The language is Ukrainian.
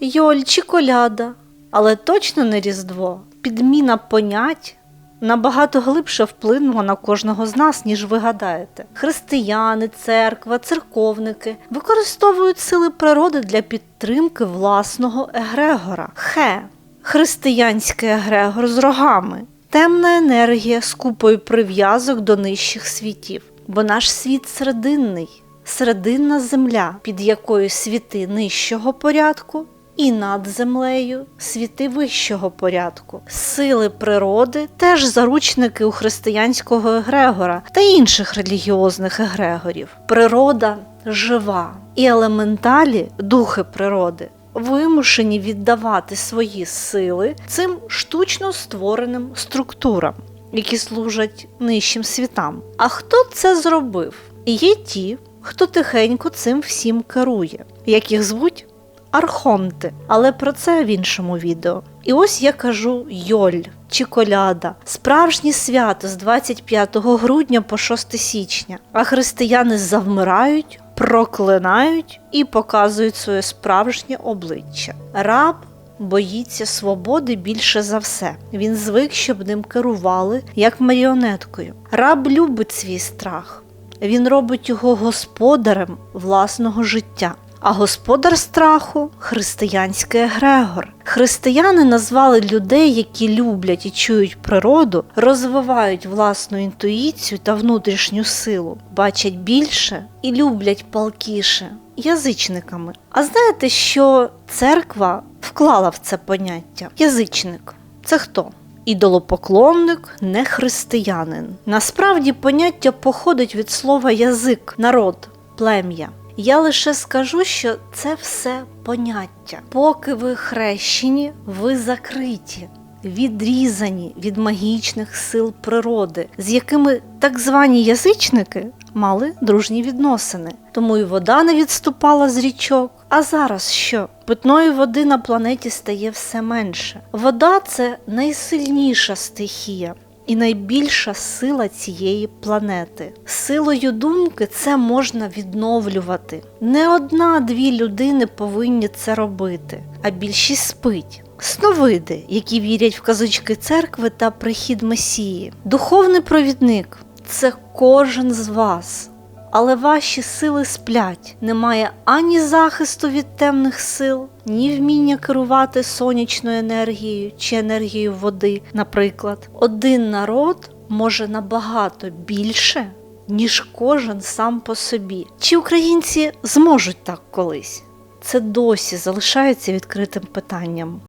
Йоль чи коляда, але точно не Різдво. Підміна понять набагато глибше вплинула на кожного з нас, ніж ви гадаєте. Християни, церква, церковники використовують сили природи для підтримки власного егрегора. Хе, християнський егрегор з рогами. Темна енергія з купою прив'язок до нижчих світів, бо наш світ серединний, серединна земля, під якою світи нижчого порядку, і над землею світи вищого порядку. Сили природи теж заручники у християнського егрегора та інших релігіозних егрегорів. Природа жива, і елементалі, духи природи, вимушені віддавати свої сили цим штучно створеним структурам, які служать нижчим світам. А хто це зробив? Є ті, хто тихенько цим всім керує, як їх звуть архонти, але про це в іншому відео. І ось я кажу Йоль чи коляда, справжнє свято з 25 грудня по 6 січня. А християни завмирають, проклинають і показують своє справжнє обличчя. Раб боїться свободи більше за все. Він звик, щоб ним керували як маріонеткою. Раб любить свій страх. Він робить його господарем власного життя. А господар страху християнський егрегор. Християни назвали людей, які люблять і чують природу, розвивають власну інтуїцію та внутрішню силу, бачать більше і люблять палкіше язичниками. А знаєте, що церква вклала в це поняття? Язичник це хто? Ідолопоклонник не християнин. Насправді поняття походить від слова язик, народ, плем'я. Я лише скажу, що це все поняття. Поки ви хрещені, ви закриті, відрізані від магічних сил природи, з якими так звані язичники мали дружні відносини. Тому і вода не відступала з річок. А зараз що? Питної води на планеті стає все менше. Вода це найсильніша стихія і найбільша сила цієї планети. Силою думки це можна відновлювати. Не одна-дві людини повинні це робити, а більшість спить. Сновиди, які вірять в казочки церкви та прихід Месії. Духовний провідник це кожен з вас. Але ваші сили сплять, немає ані захисту від темних сил, ні вміння керувати сонячною енергією чи енергією води. Наприклад, один народ може набагато більше, ніж кожен сам по собі. Чи українці зможуть так колись? Це досі залишається відкритим питанням.